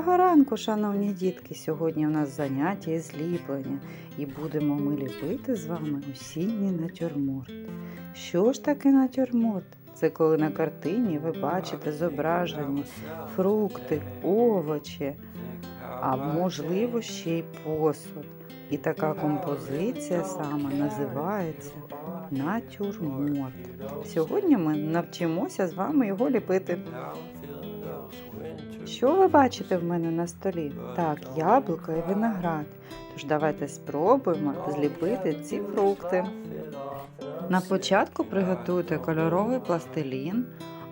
Доброго ранку, шановні дітки! Сьогодні у нас заняття із ліплення і будемо ми ліпити з вами осінній натюрморт. Що ж таке натюрморт? Це коли на картині ви бачите зображені фрукти, овочі, а можливо ще й посуд. І така композиція саме називається натюрморт. Сьогодні ми навчимося з вами його ліпити. Що ви бачите в мене на столі? Так, яблуко і виноград. Тож давайте спробуємо зліпити ці фрукти. На початку приготуйте кольоровий пластилін,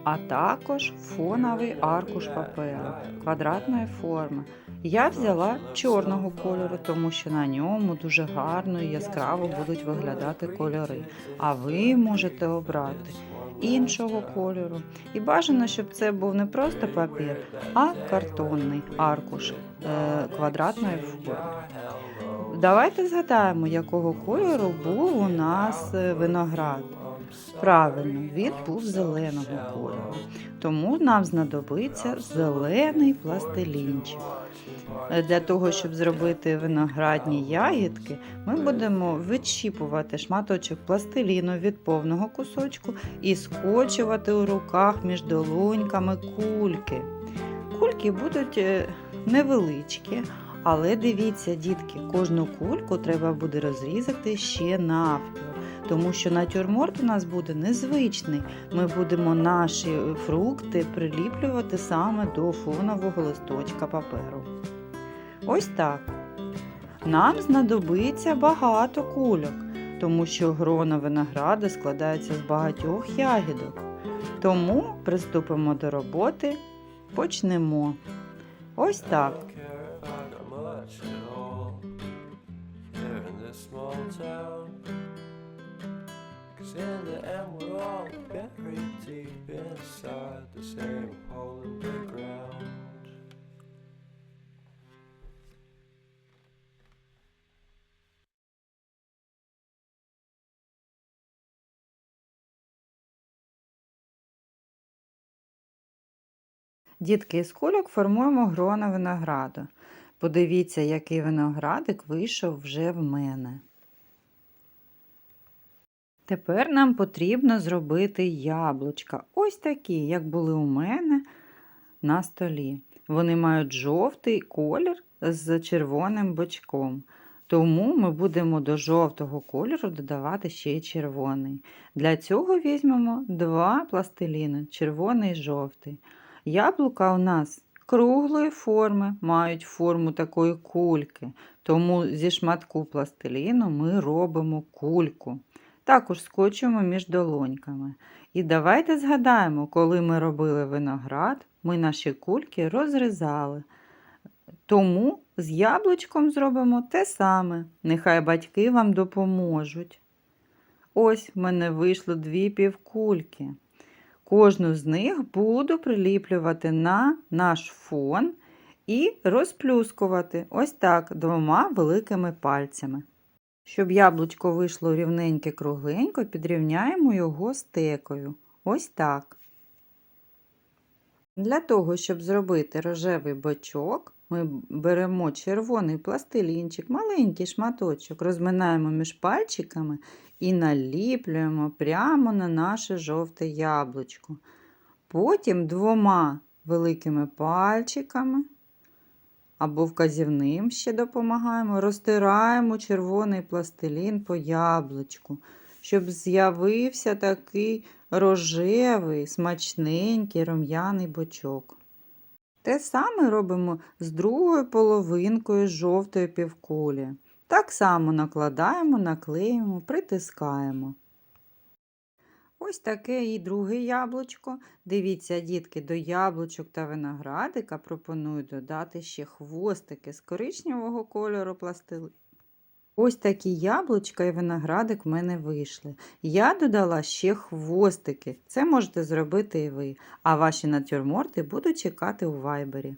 а також фоновий аркуш паперу квадратної форми. Я взяла чорного кольору, тому що на ньому дуже гарно і яскраво будуть виглядати кольори. А ви можете обрати іншого кольору. І бажано, щоб це був не просто папір, а картонний аркуш е, квадратної форми. Давайте згадаємо, якого кольору був у нас е, виноград. Правильно, він був зеленого кольору. Тому нам знадобиться зелений пластилінчик. Е, Для того, щоб зробити виноградні ягідки, ми будемо відщіпувати шматочок пластиліну від повного кусочку і скочувати у руках між долоньками кульки. Кульки будуть е, невеличкі, але дивіться, дітки, кожну кульку треба буде розрізати ще навпіл. Тому що натюрморт у нас буде незвичний. Ми будемо наші фрукти приліплювати саме до фонового листочка паперу. Ось так. Нам знадобиться багато кульок, тому що грона винограду складається з багатьох ягідок. Тому приступимо до роботи, почнемо. Ось так. Deep inside the same hole in the ground. Дітки із кульок формуємо грона винограду. Подивіться, який виноградик вийшов вже в мене. Тепер нам потрібно зробити яблучка. Ось такі, як були у мене на столі. Вони мають жовтий колір з червоним бочком. Тому ми будемо до жовтого кольору додавати ще й червоний. Для цього візьмемо два пластиліни червоний і жовтий. Яблука у нас круглої форми, мають форму такої кульки, тому зі шматку пластиліну ми робимо кульку. Також скочуємо між долоньками. І давайте згадаємо, коли ми робили виноград, ми наші кульки розрізали. Тому з яблучком зробимо те саме. Нехай батьки вам допоможуть. Ось в мене вийшло дві півкульки. Кожну з них буду приліплювати на наш фон і розплюскувати ось так двома великими пальцями. Щоб яблучко вийшло рівненьке кругленько, підрівняємо його стекою. Ось так. Для того, щоб зробити рожевий бочок, ми беремо червоний пластилінчик, маленький шматочок, розминаємо між пальчиками і наліплюємо прямо на наше жовте яблучко. Потім двома великими пальчиками або вказівним ще допомагаємо, розтираємо червоний пластилін по яблучку, щоб з'явився такий рожевий, смачненький рум'яний бочок. Те саме робимо з другою половинкою жовтої півкулі. Так само накладаємо, наклеюємо, притискаємо. Ось таке і друге яблучко. Дивіться, дітки, до яблучок та виноградика пропоную додати ще хвостики з коричневого кольору пластилину. Ось такі яблучка і виноградик в мене вийшли. Я додала ще хвостики. Це можете зробити і ви, а ваші натюрморти буду чекати у вайбері.